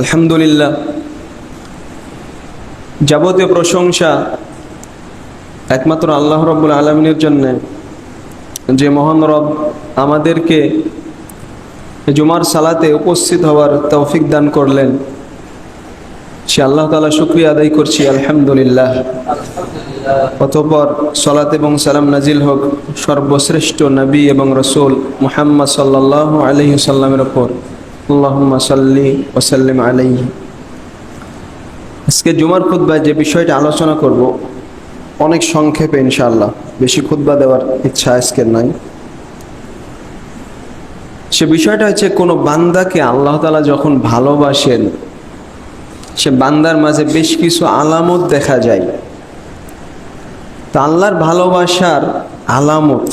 আলহামদুলিল্লাহ। যাবতীয় প্রশংসা একমাত্র আল্লাহ রব্বুল আলমিনের জন্যে। যে মহান রব আমাদেরকে জুমার সালাতে উপস্থিত হওয়ার তৌফিক দান করলেন। সে আল্লাহ তালা শুক্রিয়া আদায় করছি, আলহামদুলিল্লাহ। অতপর সলাত এবং সালাম নাজিল হোক সর্বশ্রেষ্ঠ নবী এবং রসুল মুহাম্মদ সাল্লাহ আলহি সাল্লামের ওপর ওসাল্লিম আলাইহি। আজকে জুমার খুদ্বায় যে বিষয়টা আলোচনা করব, অনেক সংক্ষেপে ইনশাআল্লাহ, বেশি খুদ্া দেওয়ার ইচ্ছা আজকে নাই। সে বিষয়টা হচ্ছে কোনো বান্দাকে আল্লাহ তালা যখন ভালোবাসেন, সে বান্দার মাঝে বেশ কিছু আলামত দেখা যায়। তা আল্লাহর ভালোবাসার আলামত,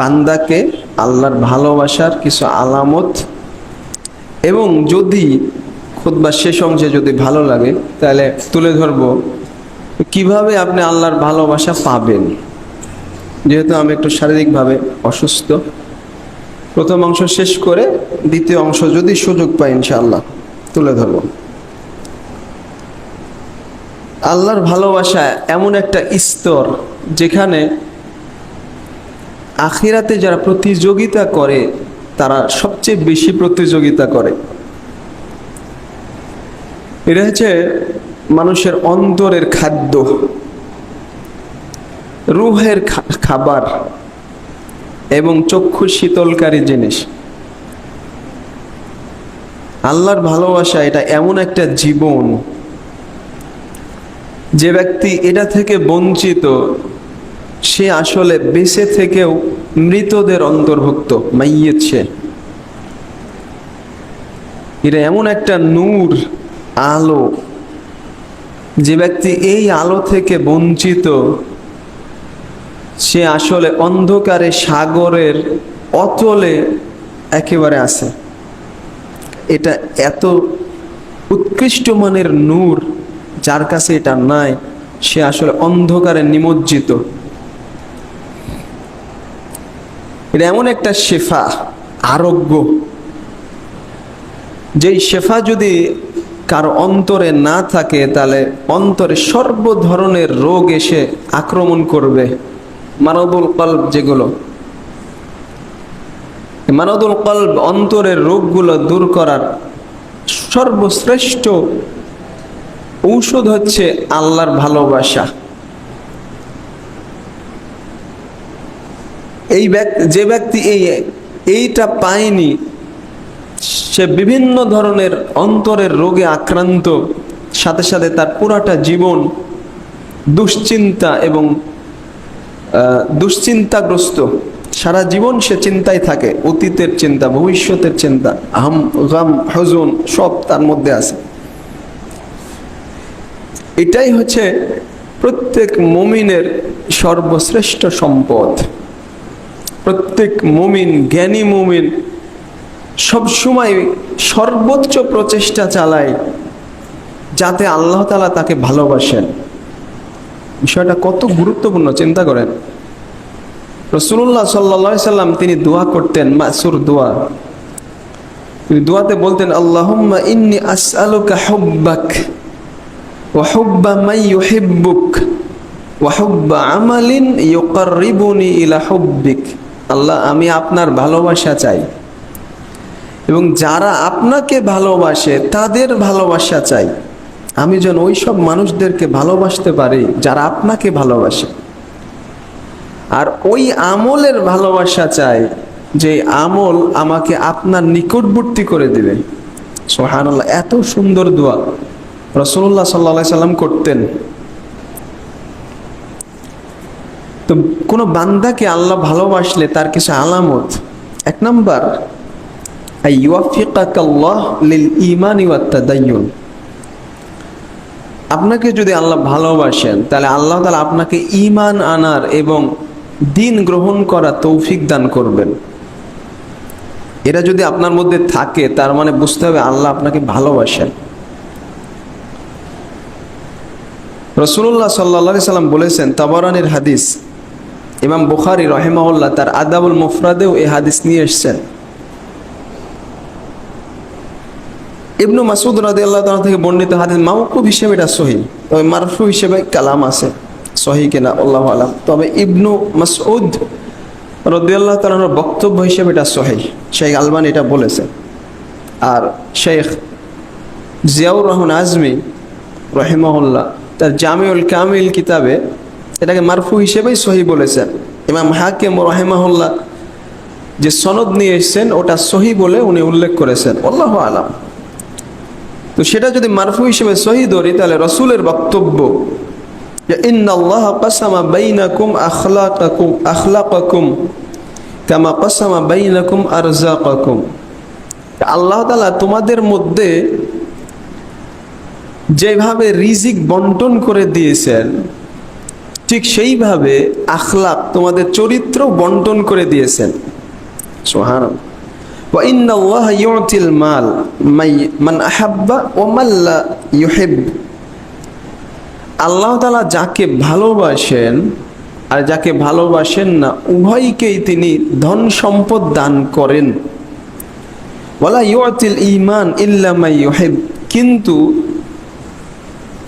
বান্দাকে আল্লাহর ভালোবাসার কিছু আলামত এবং যদি খুদ্বার শেষ অংশে যদি ভালো লাগে, তাহলে তুলে ধরব, কীভাবে আপনি আল্লাহর ভালোবাসা পাবেন? যেহেতু আমি একটু শারীরিকভাবে অসুস্থ, প্রথম অংশ শেষ করে দ্বিতীয় অংশ যদি সুযোগ পাই, ইনশাআল্লাহ, তুলে ধরব। আল্লাহর ভালোবাসা এমন একটা স্তর যেখানে আখিরাতে যারা প্রতিযোগিতা করে তারা সবচেয়ে বেশি প্রতিযোগিতা করে। এটা হচ্ছে মানুষের অন্তরের খাদ্য, রুহের খাবার এবং চক্ষু শীতলকারী জিনিস। আল্লাহর ভালোবাসা এটা এমন একটা জীবন যে ব্যক্তি এটা থেকে বঞ্চিত, সে আসলে বেঁচে থেকেও মৃতদের অন্তর্ভুক্ত মাইয়েছে সে। এটা এমন একটা নূর, আলো, যে ব্যক্তি এই আলো থেকে বঞ্চিত, সে আসলে অন্ধকারে, সাগরের অতলে একেবারে আছে। এটা এত উৎকৃষ্ট মানের নূর, যার কাছে এটা নাই, সে আসলে অন্ধকারে নিমজ্জিত। এটা এমন একটা শেফা, আরোগ্য। যেই শেফা যদি কারও অন্তরে না থাকে, তাহলে অন্তরে সর্ব ধরনের রোগ এসে আক্রমণ করবে। মানদুল কল্প যেগুলো। মানদুল কল্ব অন্তরের রোগগুলো দূর করার সর্বশ্রেষ্ঠ ঔষধ হচ্ছে আল্লাহর ভালোবাসা। এই যে ব্যক্তি এই, এইটা পায়নি, সে বিভিন্ন ধরনের অন্তরের রোগে আক্রান্ত, সাথে সাথে তার পুরাটা জীবন দুশ্চিন্তা এবং দুশ্চিন্তাগ্রস্ত। সারা জীবন সে চিন্তায় থাকে, অতীতের চিন্তা, ভবিষ্যতের চিন্তা, আহম, গাম, হজন, সব তার মধ্যে আছে। এটাই হচ্ছে প্রত্যেক মমিনের সর্বশ্রেষ্ঠ সম্পদ। প্রত্যেক মমিন, জ্ঞানী মমিন সবসময় সর্বোচ্চ প্রচেষ্টা চালায় যাতে আল্লাহ তালা তাকে ভালোবাসেন। বিষয়টা কত গুরুত্বপূর্ণ, চিন্তা করেন। রসুল্লাহ সাল্লা সাল্লাম তিনি দোয়া করতেন, মাসুর দোয়া। তিনি দোয়াতে বলতেন, আল্লাহুম্মা ইন্নি আসআলুকা হুব্বাক ওয়া হুব্বা মাই ইউহিব্বুক ওয়া আমালিন ইউকাররিবুনি ইলা হুব্বিক। আল্লাহ, আমি আপনার ভালোবাসা চাই। এবং যারা আপনাকে ভালোবাসে, তাদের ভালোবাসা চাই। আমি যেন ওই সব মানুষদেরকে ভালোবাসতে পারি, যারা আপনাকে ভালোবাসে। আর ওই আমলের ভালোবাসা চাই, যে আমল আমাকে আপনার নিকটবর্তী করে দিবে। সোহানুল্লাহ এত সুন্দর দোয়া। রসুল্লাহ সাল্লা সাল্লাম করতেন। তো কোনো বান্দাকে আল্লাহ ভালোবাসলে তার কিছু আলামত? এক নম্বর আপনাকে যদি আল্লাহ ভালোবাসেন, তাহলে আল্লাহ তালা আপনাকে ইমান আনার এবং দিন গ্রহণ করা তৌফিক দান করবেন। এটা যদি আপনার মধ্যে থাকে, তার মানে বুঝতে হবে আল্লাহ আপনাকে ভালোবাসেন। রসুল্লাহ সাল্লা সাল্লাম বলেছেন, তাবরানির হাদিস ইমাম বুখারি রহেমাউল্লাহ তার আদাবুল মুফরাদেও এই হাদিস নিয়ে এসছেন। ইবনু মাসুদ রাদি আল্লাহ তাআলা থেকে বর্ণিত হাদিস মাউকুব হিসেবে এটা সহি, তবে মারফু হিসেবে কালাম আছে, সহি কিনা আল্লাহ আলাম। তবে ইবনু মাসউদ রদি আল্লাহ তালার বক্তব্য হিসেবে এটা সহি, শেখ আলবান এটা বলেছে। আর শেখ জিয়াউর রহমান আজমি রহিমহল্লা তার জামিউল কামিল কিতাবে এটাকে মারফু হিসেবেই সহি বলেছেন ইমাম হাকিম রহিমাহুল্লাহ যে সনদ নিয়ে এসেছেন, ওটা সহি বলে উনি উল্লেখ করেছেন। আল্লাহ আলাম। তো সেটা যদি মারফু হিসেবে সহি ধরি, তাহলে রসুলের বক্তব্য আল্লাহ তোমাদের মধ্যে যেভাবে রিজিক বন্টন করে দিয়েছেন ঠিক সেইভাবে আখলাক তোমাদের চরিত্র বন্টন করে দিয়েছেন। সোহান মাল মান আহাব্বা ও মাল্লা ইউহেব। আল্লাহ তালা যাকে ভালোবাসেন আর যাকে ভালোবাসেন না, উভয়কেই তিনি ধন সম্পদ দান করেন। ওয়ালা ইউতিল ইমান ইল্লামাই ইউহেব। কিন্তু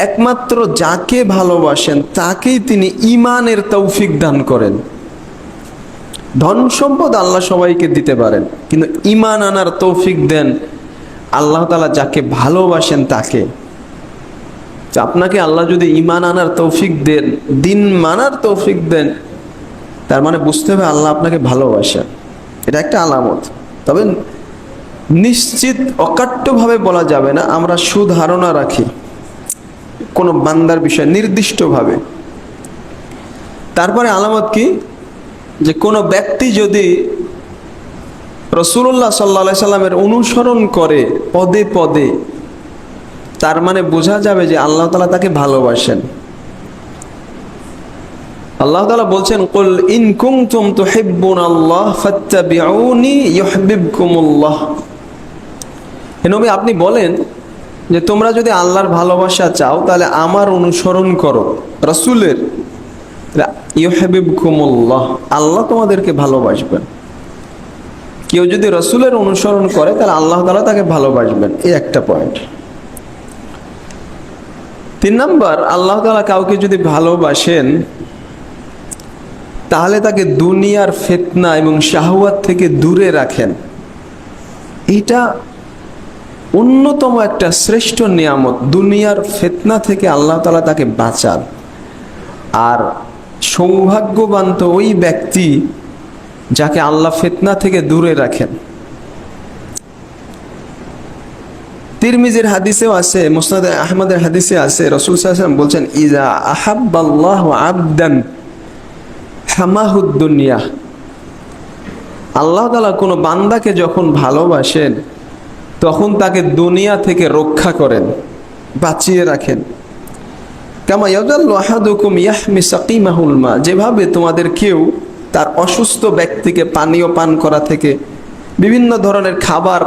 একমাত্র যাকে ভালোবাসেন, তাকেই তিনি ইমানের তৌফিক দান করেন। ধন সম্পদ আল্লাহ সবাইকে দিতে পারেন, কিন্তু ইমান আনার তৌফিক দেন আল্লাহ তালা যাকে ভালোবাসেন তাকে। আপনাকে আল্লাহ যদি ইমান আনার তৌফিক দেন, দিন মানার তৌফিক দেন, তার মানে বুঝতে হবে আল্লাহ আপনাকে ভালোবাসেন। এটা একটা আলামত। তবে নিশ্চিত অকাট্যভাবে বলা যাবে না, আমরা সুধারণা রাখি। কোনো বান্দার বিষয় নির্দিষ্টভাবে। তারপরে আলামত কি? যে কোনো ব্যক্তি যদি রসুল্লাহ সাল্লা সাল্লামের অনুসরণ করে পদে পদে, তার মানে বোঝা যাবে যে আল্লাহ তালা তাকে ভালোবাসেন। আল্লাহ তালা বলছেন, কুল ইন কুনতুম তুহিব্বুন আল্লাহ ফাত্তাবিউনি ইউহিব্বুকুমুল্লাহ। হে নবী, আপনি বলেন যে তোমরা যদি আল্লাহর ভালোবাসা চাও, তাহলে আমার অনুসরণ করো। রসুলের। ইউহিব্বুকুমুল্লাহ। আল্লাহ তোমাদেরকে ভালোবাসবেন। কেউ যদি রসুলের অনুসরণ করে, তাহলে আল্লাহ তালা তাকে ভালোবাসবেন। এই একটা পয়েন্ট তিন নম্বর, আল্লাহ তালা কাউকে যদি ভালোবাসেন, তাহলে তাকে দুনিয়ার ফেতনা এবং শাহওয়াত থেকে দূরে রাখেন। এটা অন্যতম একটা শ্রেষ্ঠ নিয়ামত দুনিয়ার ফেতনা থেকে আল্লাহ তালা তাকে বাঁচান। আর সৌভাগ্যবান তো ওই ব্যক্তি যাকে আল্লাহ ফেতনা থেকে দূরে রাখেন। তিরমিজের হাদিসেও আছে, মুসনাদ আহমদের হাদিসে আছে, রসুল সাল্লাম বলছেন ইজা আহাব্বাল্লাহ আবদান হামাহুদ্দুনিয়া আল্লাহ তালা কোনো বান্দাকে যখন ভালোবাসেন তখন তাকে দুনিয়া থেকে রক্ষা করেন, বাঁচিয়ে রাখেন। যেভাবে তোমাদের কেউ তার অসুস্থ ব্যক্তিকে পানীয় পান করা থেকে, বিভিন্ন ধরনের খাবার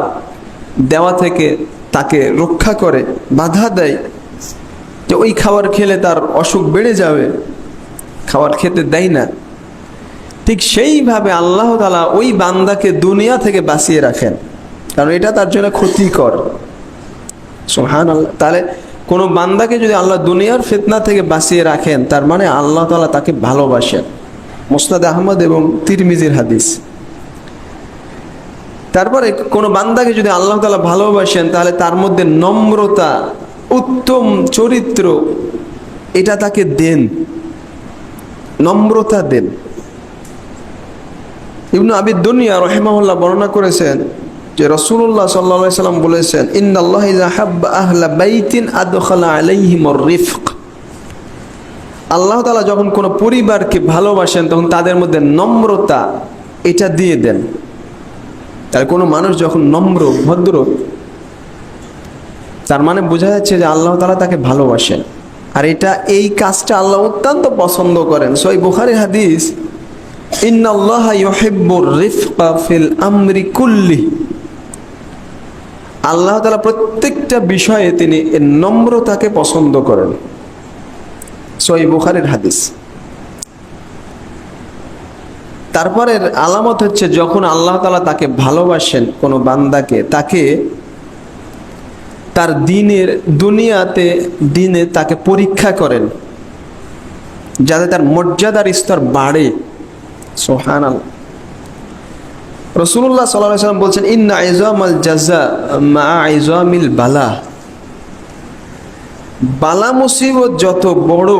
দেওয়া থেকে তাকে রক্ষা করে, বাধা দেয় যে ওই খাবার খেলে তার অসুখ বেড়ে যাবে, খাবার খেতে দেয় না। ঠিক সেইভাবে আল্লাহ তালা ওই বান্দাকে দুনিয়া থেকে বাঁচিয়ে রাখেন। কারণ এটা তার জন্য ক্ষতিকর। সোহান আল্লাহ তাহলে কোনো বান্দাকে যদি আল্লাহ দুনিয়ার ফেতনা থেকে বাঁচিয়ে রাখেন, তার মানে আল্লাহ তালা তাকে ভালোবাসেন। মোস্তাদ আহমদ এবং তিরমিজির হাদিস। তারপরে কোনো বান্দাকে যদি আল্লাহ তালা ভালোবাসেন, তাহলে তার মধ্যে নম্রতা, উত্তম চরিত্র, এটা তাকে দেন। নম্রতা দেন। ইবনু আবিদ দুনিয়া রহেমাহুল্লাহ বর্ণনা করেছেন যে রসুল্লাহ সাল্লা সাল্লাম বলেছেন ইন্দাল্লাহ হাব্বা আহলা বাইতিন আদখালা আলাইহিমর রিফক। আল্লাহ তালা যখন কোনো পরিবারকে ভালোবাসেন, তখন তাদের মধ্যে নম্রতা এটা দিয়ে দেন। তার কোনো মানুষ যখন নম্র, ভদ্র, তার মানে বোঝা যাচ্ছে যে আল্লাহ তালা তাকে ভালোবাসেন। আর এটা, এই কাজটা আল্লাহ অত্যন্ত পছন্দ করেন। সই বুখারি হাদিস, ইন্নাল্লাহ ইউহিব্বুর রিফকা ফিল আমরি কুল্লি। আল্লাহ তালা প্রত্যেকটা বিষয়ে তিনি নম্রতাকে পছন্দ করেন। সই বুখারের হাদিস। তারপরের আলামত হচ্ছে যখন আল্লাহ তালা তাকে ভালোবাসেন কোনো বান্দাকে, তাকে তার দিনের দুনিয়াতে দিনে তাকে পরীক্ষা করেন, যাতে তার মর্যাদার স্তর বাড়ে। সোহান রসুল্লাহ সাল্লাহ সাল্লাম বলছেন, ইন্না আইজাম আল জাজা মা আইজামিল বালা। বালা মুসিবত যত বড়,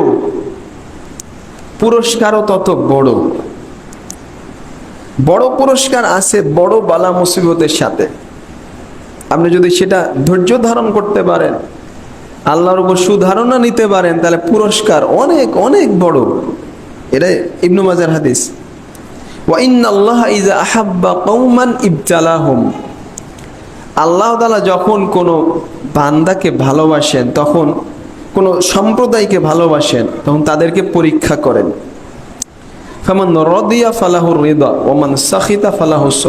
পুরস্কারও তত বড়। বড় পুরস্কার আছে, বড় বালা মুসিবতের সাথে। আপনি যদি সেটা ধৈর্য ধারণ করতে পারেন, আল্লাহর উপর সুধারণা নিতে পারেন, তাহলে পুরস্কার অনেক অনেক বড়। এটাই ইবনু মাজার হাদিস। ইজা আহাব্বা কৌমান ইবতালাহম। আল্লাহ তালা যখন কোনো বান্দাকে ভালোবাসেন, তখন কোনো সম্প্রদায়কে ভালোবাসেন, তখন তাদেরকে পরীক্ষা করেন। ফামান রদিয়া ফালাহুর হৃদা ওমান সাখিতা ফালাহুস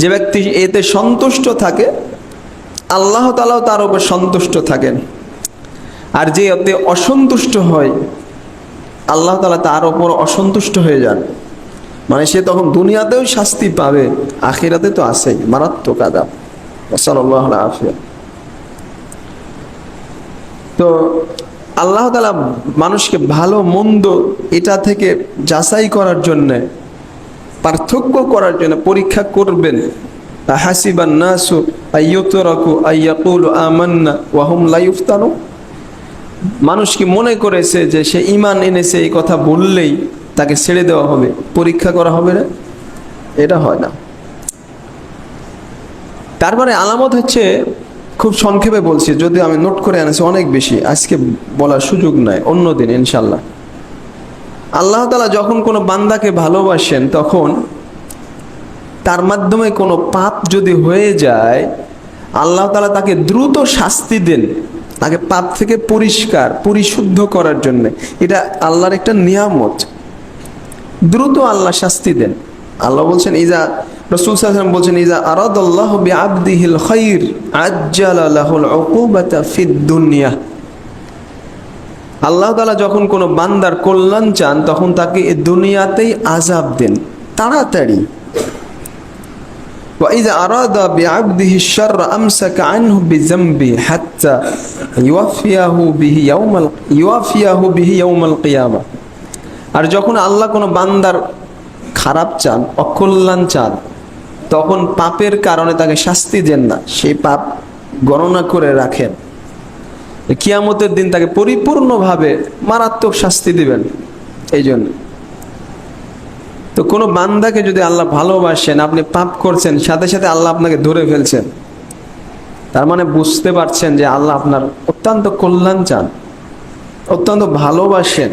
যে ব্যক্তি এতে সন্তুষ্ট থাকে, আল্লাহ তালাও তার উপর সন্তুষ্ট থাকেন। আর যে এতে অসন্তুষ্ট হয়, আল্লাহ তালা তার ওপর অসন্তুষ্ট হয়ে যান। মানে সে তখন দুনিয়াতেও শাস্তি পাবে, আখিরাতে তো আছেই, মারাত্মক আদাব আফিয়া। তো আল্লাহ তালা মানুষকে ভালো, মন্দ এটা থেকে যাচাই করার জন্যে, পার্থক্য করার জন্য পরীক্ষা করবেন। নাসু মানুষ কি মনে করেছে যে সে ইমান এনেছে এই কথা বললেই তাকে ছেড়ে দেওয়া হবে, পরীক্ষা করা হবে না, এটা হয় না। তারপরে আলামত হচ্ছে, খুব সংক্ষেপে বলছি, যদি আমি নোট করে আনেছি অনেক বেশি, আজকে বলার সুযোগ নাই, অন্য দিন ইনশাল্লাহ আল্লাহ তালা যখন কোনো বান্দাকে ভালোবাসেন, তখন তার মাধ্যমে কোনো পাপ যদি হয়ে যায়, আল্লাহ তালা তাকে দ্রুত শাস্তি দেন, তাকে পাপ থেকে পরিষ্কার, পরিশুদ্ধ করার জন্য। এটা আল্লাহর একটা নিয়ামত। দ্রুত আল্লাহ শাস্তি দেন আল্লাহ বলছেন ইজা রসুল সাল্লাম বলছেন ইজা আরাদ আল্লাহ বি আবদিহিল খাইর আজ্জালাহুল উকুবাতা ফিদ দুনিয়া আল্লাহ তালা যখন কোনো বান্দার কল্যাণ চান তখন তাকে এ দুনিয়াতেই আজাব দেন তাড়াতাড়ি وإذا أراد بعبده الشر أمسك عنه بذنبه حتى يوفيه به يوم ال... يوفيه به يوم القيامة আর যখন আল্লাহ কোনো বান্দার খারাপ চান, অকল্যাণ চান, তখন পাপের কারণে তাকে শাস্তি দেন না। সেই পাপ গণনা করে রাখেন। কিয়ামতের দিন তাকে পরিপূর্ণভাবে মারাত্মক শাস্তি দিবেন। এই জন্য। তো কোনো বান্দাকে যদি আল্লাহ ভালোবাসেন, আপনি পাপ করছেন, সাথে সাথে আল্লাহ আপনাকে ধরে ফেলছেন, তার মানে বুঝতে পারছেন যে আল্লাহ আপনার অত্যন্ত কল্যাণ চান, অত্যন্ত ভালোবাসেন।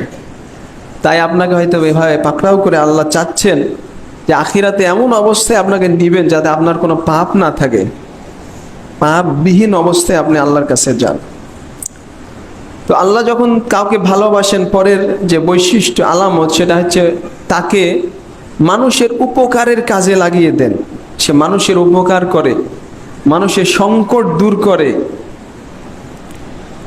তাই আপনাকে হয়তো এভাবে পাকড়াও করে আল্লাহ চাচ্ছেন যে আখিরাতে এমন অবস্থায় আপনাকে নিবেন যাতে আপনার কোনো পাপ না থাকে। পাপবিহীন অবস্থায় আপনি আল্লাহর কাছে যান। তো আল্লাহ যখন কাউকে ভালোবাসেন, পরের যে বৈশিষ্ট্য, আলামত, সেটা হচ্ছে তাকে মানুষের উপকারের কাজে লাগিয়ে দেন। সে মানুষের উপকার করে, মানুষের সংকট দূর করে।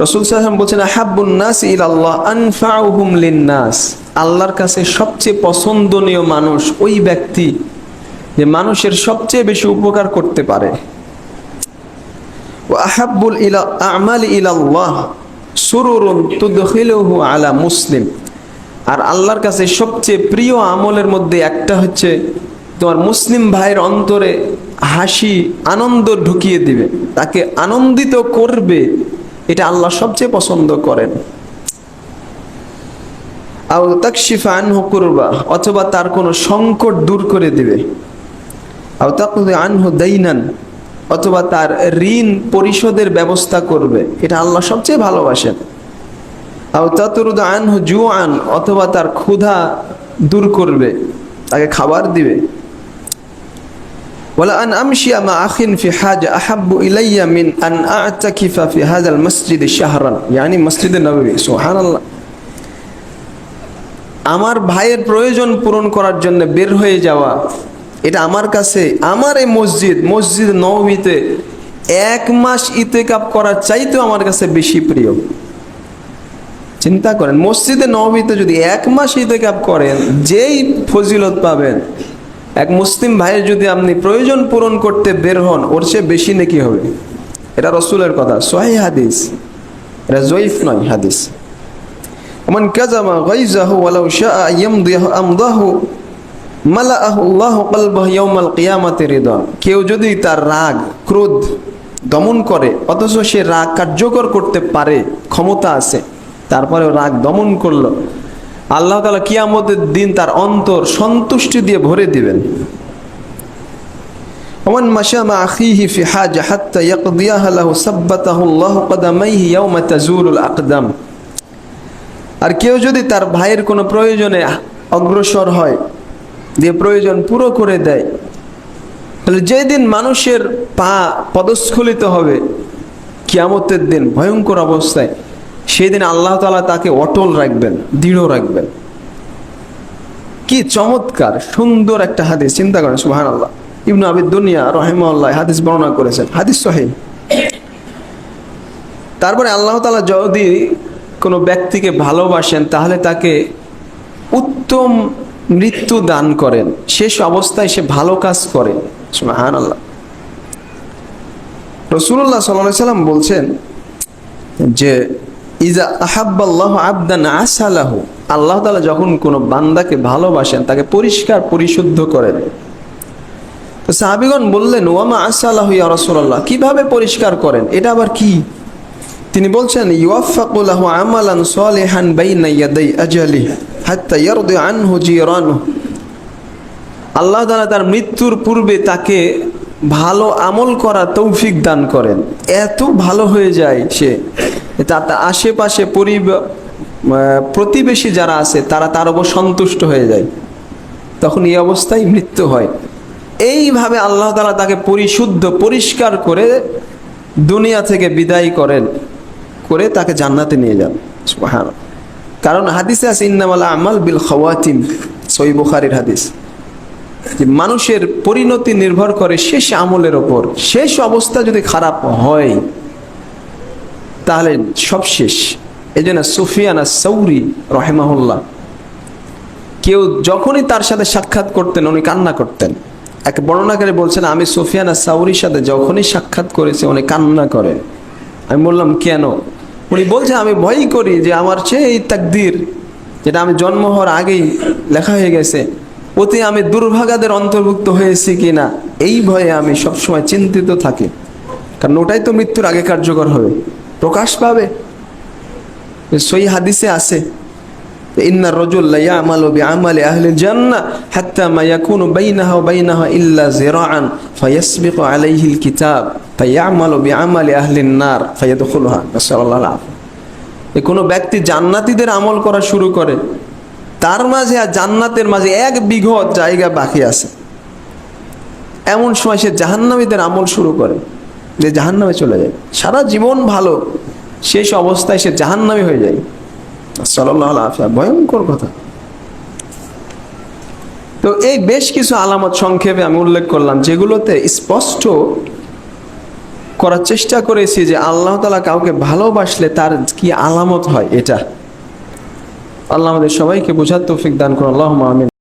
রসুল সাহেব বলছেন আহাবুন নাস ইল আল্লাহ আনফাউহুম লিন্নাস। আল্লাহর কাছে সবচেয়ে পছন্দনীয় মানুষ ওই ব্যক্তি যে মানুষের সবচেয়ে বেশি উপকার করতে পারে। আহাবুল ইলা, আমাল সুরুরুন আলা মুসলিম। আর আল্লাহর কাছে সবচেয়ে প্রিয় আমলের মধ্যে একটা হচ্ছে, তোমার মুসলিম ভাইয়ের অন্তরে হাসি, আনন্দ ঢুকিয়ে দিবে। তাকে আনন্দিত করবে। এটা আল্লাহ সবচেয়ে পছন্দ করেন। অথবা তার কোনো সংকট দূর করে দিবে। অথবা তার ঋণ পরিশোধের ব্যবস্থা করবে। এটা আল্লাহ সবচেয়ে ভালোবাসেন। আও তাতরুদ অথবা তার ক্ষুধা দূর করবে, তাকে খাবার দিবে। ওয়ালা আন আমশিয়া মা আখিন ফি হাজ আহাব্বু ইলাইয়া মিন আন আ'তাকিফা ফি হাযাল মসজিদ শাহরান ইয়ানি মসজিদে নববী সুবহানাল্লাহ আমার ভাইয়ের প্রয়োজন পূরণ করার জন্য বের হয়ে যাওয়া, এটা আমার কাছে, আমার এই মসজিদ মসজিদ নবমীতে এক মাস ইতেকাপ করার চাইতেও আমার কাছে বেশি প্রিয়। চিন্তা করেন, মসজিদে নবমীতে যদি এক মাস ইতেকাপ করেন, যেই ফজিলত পাবেন এক মুসলিম ভাইয়ের যদি আপনি প্রয়োজন পূরণ করতে বের হন, ওর চেয়ে বেশি নাকি হবে? এটা রসুলের কথা সোহাই হাদিস। এটা জয়ীফ নয় হাদিস। ওমান কাজামা গাইজাহু ওয়ালাউ শাআ ইয়ামদিহু আমদাহু, মালাআহু আল্লাহু কলবাহু ইয়াউমাল কিয়ামাতি রিদা। কেউ যদি তার রাগ, ক্রোধ দমন করে, অথচ সে রাগ কার্যকর করতে পারে, ক্ষমতা আছে তারপরে রাগ দমন করল আল্লাহ তাআলা কিয়ামতের দিন তার অন্তর সন্তুষ্টি দিয়ে ভরে দিবেন ومن مشى مع أخيه في حاجة حتى يقضيها له ثبته الله قدميه يوم تزول الأقدام আর কেউ যদি তার ভাইয়ের কোনো প্রয়োজনে অগ্রসর হয় দিয়ে প্রয়োজন পুরো করে দেয় তাহলে যেদিন মানুষের পা পদস্খলিত হবে কিয়ামতের দিন ভয়ঙ্কর অবস্থায় সেই দিন আল্লাহ তালা তাকে অটল রাখবেন, দৃঢ় রাখবেন। কি চমৎকার, সুন্দর একটা হাদিস, চিন্তা করেন সুহান আল্লাহ ইবনু আবিদ দুনিয়া রহেমাল্লাহ হাদিস বর্ণনা করেছেন। হাদিস সহি। তারপরে আল্লাহ তালা যদি কোনো ব্যক্তিকে ভালোবাসেন, তাহলে তাকে উত্তম মৃত্যু দান করেন। শেষ অবস্থায় সে ভালো কাজ করে হান আল্লাহ রসুল্লাহ সাল্লাহ সাল্লাম বলছেন যে ইজা আহাব্বাল্লাহ আবদান আসালাহু। আল্লাহ তালা যখন কোনো বান্দাকে ভালোবাসেন, তাকে পরিষ্কার, পরিশুদ্ধ করেন। তো সাহাবিগণ বললেন, ওয়ামা আসালাহ ইয়া রসুল্লাহ কীভাবে পরিষ্কার করেন? এটা আবার কি? তিনি বলছেন ইউয়াফাকুলাহু আমালান সালিহান বাইনা ইয়াদাই আজালি হাত্তা ইয়ারদি আনহু জিরানহু আল্লাহ তাআলা তার মৃত্যুর পূর্বে তাকে ভালো আমল করা তৌফিক দান করেন। এত ভালো হয়ে যায় সে। তার আশেপাশে প্রতিবেশী যারা আছে, তারা তার উপর সন্তুষ্ট হয়ে যায়। তখন এই অবস্থায় মৃত্যু হয়। এইভাবে আল্লাহ তাআলা তাকে পরিশুদ্ধ, পরিষ্কার করে দুনিয়া থেকে বিদায় করেন, করে তাকে জান্নাতে নিয়ে যান। সুবহানাল্লাহ। কারণ হাদিসে আছে, ইন্নামালা আমাল বিল খাওয়াতিম সই বুখারির হাদিস। যে মানুষের পরিণতি নির্ভর করে শেষ আমলের ওপর। শেষ অবস্থা যদি খারাপ হয় তাহলে সব শেষ। এই জন্য সুফিয়ানা সৌরি রহেমাহুল্লাহ, কেউ যখনই তার সাথে সাক্ষাৎ করতেন, উনি কান্না করতেন। এক বর্ণনাকারী বলছেন, আমি সুফিয়ানা সাউরির সাথে যখনই সাক্ষাৎ করেছি, উনি কান্না করে। আমি বললাম, কেন? উনি বলছে আমি ভয়ই করি যে আমার চেয়ে এই তাকদির, যেটা আমি জন্ম হওয়ার আগেই লেখা হয়ে গেছে ওতে আমি দুর্ভাগাদের অন্তর্ভুক্ত হয়েছি কিনা, এই ভয়ে আমি সবসময় চিন্তিত থাকি। কারণ ওটাই তো মৃত্যুর আগে কার্যকর হবে। প্রকাশ পাবে? সই হাদিসে আছে, ইন্না রজুল ইয়ামালু বিআমালি আহলি জান্নাহ হাত্তা মা ইয়াকুনু বাইনাহা ওয়া বাইনাহা ইল্লা জিরাআন ফায়াসবিকু আলাইহি আল-কিতাব ফায়ামালু বিআমালি আহলি নার ফায়াদখুলুহা। নাসাল্লাহু আলাইহি কোনো ব্যক্তি জান্নাতীদের আমল করা শুরু করে, তার মাঝে আর জান্নাতের মাঝে এক বিঘত জায়গা বাকি আছে। এমন সময় সে জাহান্নামীদের আমল শুরু করে। যে জাহান্নামে চলে যায়। সারা জীবন ভালো, শেষ অবস্থায় সে জাহান্নামী হয়ে যায়। সাল্লাহ আফিয়া ভয়ঙ্কর কথা। তো এই বেশ কিছু আলামত সংক্ষেপে আমি উল্লেখ করলাম, যেগুলোতে স্পষ্ট করার চেষ্টা করেছি যে আল্লাহ তালা কাউকে ভালোবাসলে তার কি আলামত হয় এটা। আল্লাহ আমাদের সবাইকে বোঝার তৌফিক দান করুন। আল্লাহ আমিন।